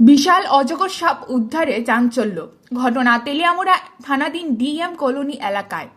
বিশাল অজগর সাপ উদ্ধারে চাঞ্চল্য। ঘটনা তেলিয়ামুড়া থানাধীন ডিএম কলোনি এলাকায়।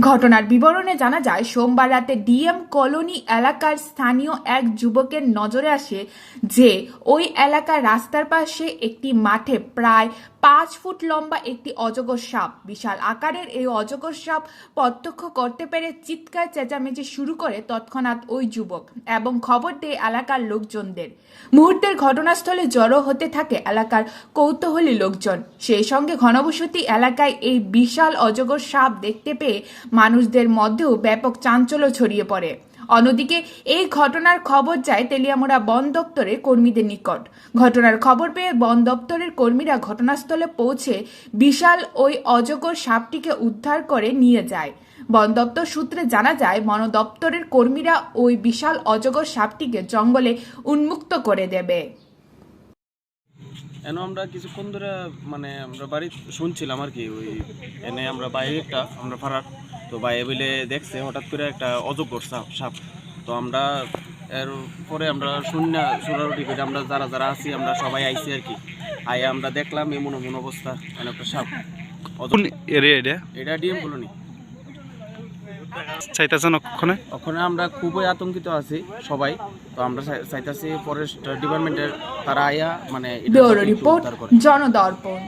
ঘটনার বিবরণে জানা যায়, সোমবার রাতে ডিএম কলোনি এলাকার স্থানীয় এক যুবকের নজরে আসে যে, ওই এলাকার রাস্তার পাশে একটি মাঠে প্রায় পাঁচ ফুট লম্বা একটি অজগর সাপ। বিশাল আকারের এই অজগর সাপ প্রত্যক্ষ করতে পেরে চিৎকার চেঁচামেচি শুরু করে তৎক্ষণাৎ ওই যুবক এবং খবর দেয় এলাকার লোকজনদের। মুহূর্তের ঘটনাস্থলে জড়ো হতে থাকে এলাকার কৌতূহলী লোকজন। সেই সঙ্গে ঘনবসতি এলাকায় এই বিশাল অজগর সাপ দেখতে পেয়ে মানুষদের মধ্যেও ব্যাপক চাঞ্চল্য ছড়িয়ে পড়ে। অন্যদিকে, এই ঘটনার খবর যায় তেলিয়ামুড়া বন দপ্তরের কর্মীদের নিকট। ঘটনার খবর পেয়ে বন দপ্তরের কর্মীরা ঘটনাস্থলে পৌঁছে বিশাল ওই অজগর সাপটিকে উদ্ধার করে নিয়ে যায়। বন দপ্তর সূত্রে জানা যায়, বন দপ্তরের কর্মীরা ওই বিশাল অজগর সাপটিকে জঙ্গলে উন্মুক্ত করে দেবে। এন আমরা কিছুক্ষণ ধরে মানে আমরা বাড়ি শুনছিলাম আর কি, ওই এনে আমরা বাইরে একটা আমরা ফারাক তো বাইরে বলে দেখছে হঠাৎ করে একটা অজগর সাপ সাপ। তো আমরা এর পরে আমরা শূন্য সোনারুটি করে আমরা যারা যারা আছি আমরা সবাই আইছি আর কি। আই আমরা দেখলাম এমন এমন অবস্থা মানে একটা সাপ এটা? DM colony. চাইতেছেন ওখানে ওখানে আমরা খুবই আতঙ্কিত আছি সবাই। তো আমরা চাই- চাইতাছি ফরেস্ট ডিপার্টমেন্টের তারা আয়া মানে রিপোর্ট জনদর্পণ।